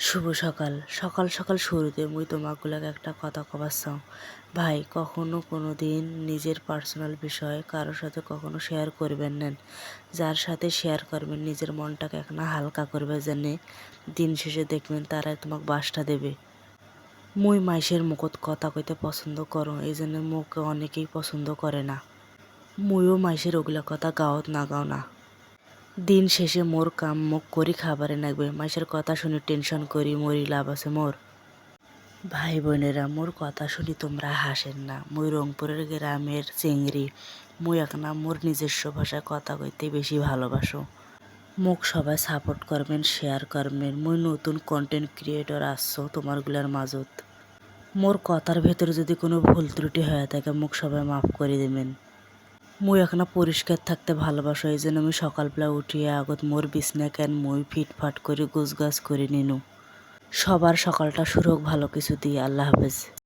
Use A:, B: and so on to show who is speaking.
A: শুভ সকাল। সকাল সকাল শুরুতে মুই তোমাগুলাকে একটা কথা চাও। ভাই, কখনো কোনো দিন নিজের পার্সোনাল বিষয় কারোর সাথে কখনো শেয়ার করবেন নেন। যার সাথে শেয়ার করবেন, নিজের মনটাকে একনা হালকা করবে জেনে দিন শেষে দেখবেন তারাই তোমাকে বাসটা দেবে। মুই মাইসের মুখত কথা কইতে পছন্দ করো, এই জন্য মুখকে অনেকেই পছন্দ করে না। মুইও মাইসের ওগুলা কথা গাওত না গাও না। দিন শেষে মোর কাম মুখ করি খাবারে লাগবে মাসের কথা শুনে টেনশন করি, মরি লাভ আছে মোর। ভাই বোনেরা, মোর কথা শুনি তোমরা হাসেন না। মুই রংপুরের গ্রামের চেংড়ি। মুই একনা মোর নিজস্ব ভাষায় কথা কইতে বেশি ভালোবাসো। মোক সবাই সাপোর্ট করবেন শেয়ার করবেন। মুই নতুন কন্টেন্ট ক্রিয়েটর আসছো তোমারগুলার মাজত। মোর কথার ভেতরে যদি কোনো ভুল ত্রুটি হয়ে থাকে, মোক সবাই মাফ করে দেবেন। মুই এখনও পরিষ্কার থাকতে ভালোবাসো, এই জন্য আমি সকালবেলা উঠিয়ে আগত মোর বিছনা কেন মুই ফিটফাট করে গোছ গাছ করে নিনু। সবার সকালটা শুরু হোক ভালো কিছু দিয়ে, আল্লাহ হাফেজ।